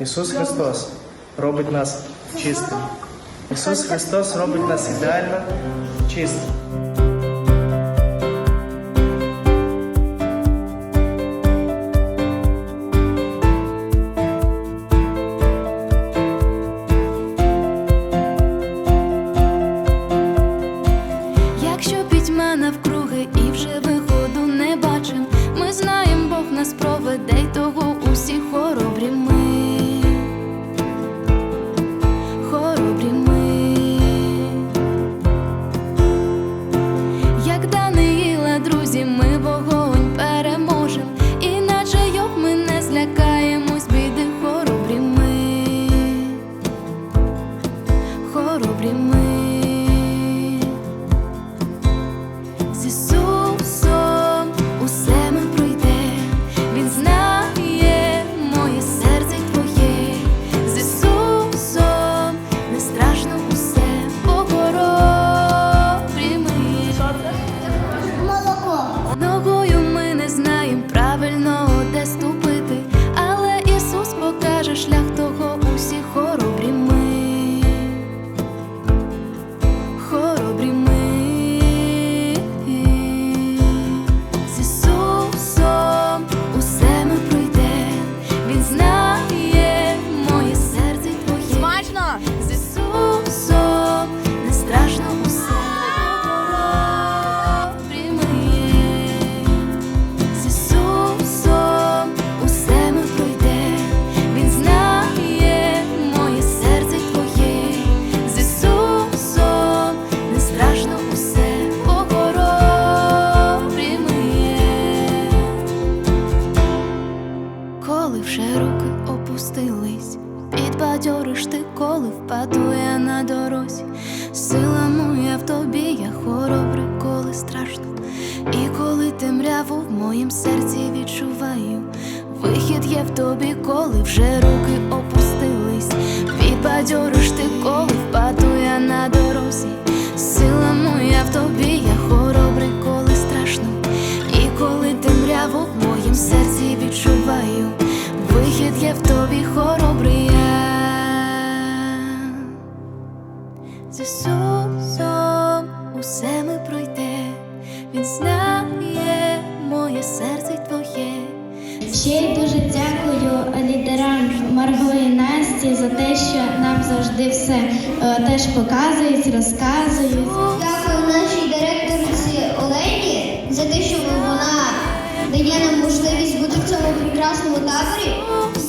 Ісус Христос робить нас чистими. Ісус Христос робить нас ідеально чистими. Хоробрі підбадьориш ти, коли впаду я на дорозі. Сила моя в тобі, я хоробрий, коли страшно. І коли темряву в моїм серці відчуваю, вихід є в тобі, коли вже руки опустились, підбадьориш ти, коли впаду я на дорозі. Сила моя в тобі, я хоробрий, коли страшно. І коли темряву в моїм серці відчуваю, вихід є в тобі хоробрий пройде, Він знає моє серце й твоє. Ще й дуже дякую лідерам Марго і Насті за те, що нам завжди все е, теж показують, розказують. Дякую нашій директорці Олені за те, що вона дає нам можливість бути в цьому прекрасному таборі.